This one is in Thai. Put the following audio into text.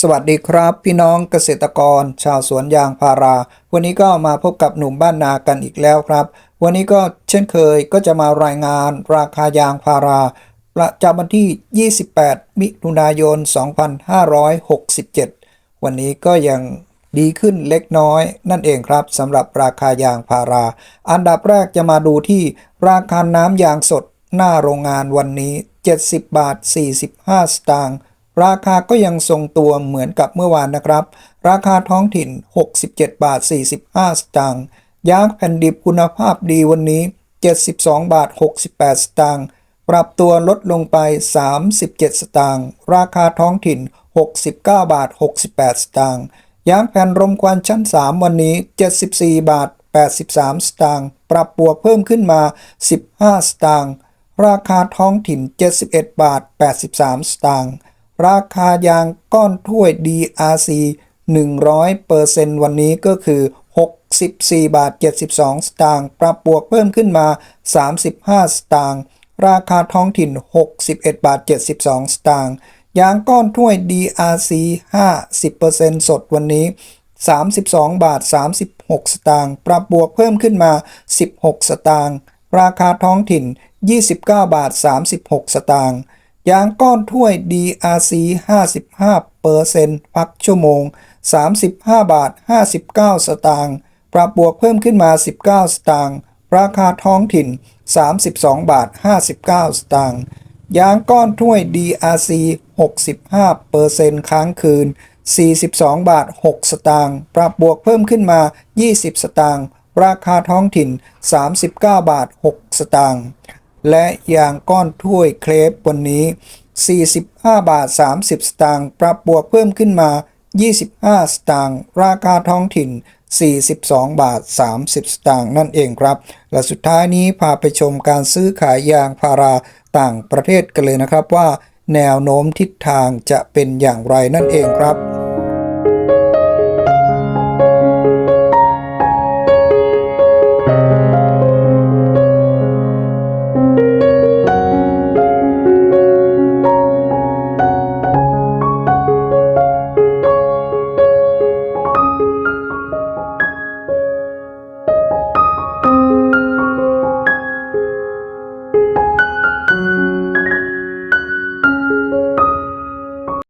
สวัสดีครับ พี่น้องเกษตรกร ชาวสวนยางพารา วันนี้ก็มาพบกับหนุ่มบ้านนากันอีกแล้วครับ วันนี้ก็เช่นเคยก็จะมารายงานราคายางพารา ประจำวันที่ 28 มิถุนายน 2567 วันนี้ก็ยังดีขึ้นเล็กน้อยนั่นเองครับสำหรับราคายางพารา อันดับแรกจะมาดูที่ราคาน้ำยางสดหน้าโรงงานวันนี้ 70 บาท 45 สตางค์ ราคาก็ยังทรงตัวเหมือนกับเมื่อวานนะครับ ราคาท้องถิ่น 67 บาท 45 สตางค์ยางแผ่นดิบคุณภาพดีวันนี้ 72 บาท 68 สตางค์ปรับตัวลดลงไป 37 สตางค์ ราคาท้องถิ่น 69 บาท 68 สตางค์ ยางแผ่นรมควันชั้น 3 วันนี้ 74 บาท 83 สตางค์ ปรับบวกเพิ่มขึ้นมา 15 สตางค์ ราคาท้องถิ่น 71 บาท 83 สตางค์ ราคายางก้อนถ้วย DRC 100%วันนี้ก็คือ 64 บาท 72 สตางค์ ปรับบวกเพิ่มขึ้นมา 35 สตางค์ ราคาท้องถิ่น 61 บาท 72 สตางค์ ยางก้อนถ้วย DRC 50%สดวันนี้ 32 บาท 36 สตางค์ ปรับบวกเพิ่มขึ้นมา 16 สตางค์ ราคาท้องถิ่น 29 บาท 36 สตางค์ ยางก้อนถ้วย DRC 55เปอร์เซ็นต์พักชั่วโมง 35 บาท 59 สตางค์ ปรับบวกเพิ่มขึ้นมา 19 สตางค์ ราคาท้องถิ่น 32 บาท 59 สตางค์ ยางก้อนถ้วย DRC 65เปอร์เซ็นต์ค้างคืน 42 บาท 6 สตางค์ ปรับบวกเพิ่มขึ้นมา 20 สตางค์ ราคาท้องถิ่น 39 บาท 6 สตางค์ และยางก้อนถ้วยเครปวันนี้ 45 บาท 30 สตางค์ปรับบวกเพิ่มขึ้นมา 25 สตางค์ราคาท้องถิ่น 42 บาท 30 สตางค์นั่นเองครับ และสุดท้ายนี้พาไปชมการซื้อขายยางพาราต่างประเทศกันเลยนะครับว่า แนวโน้มทิศทางจะเป็นอย่างไรนั่นเองครับ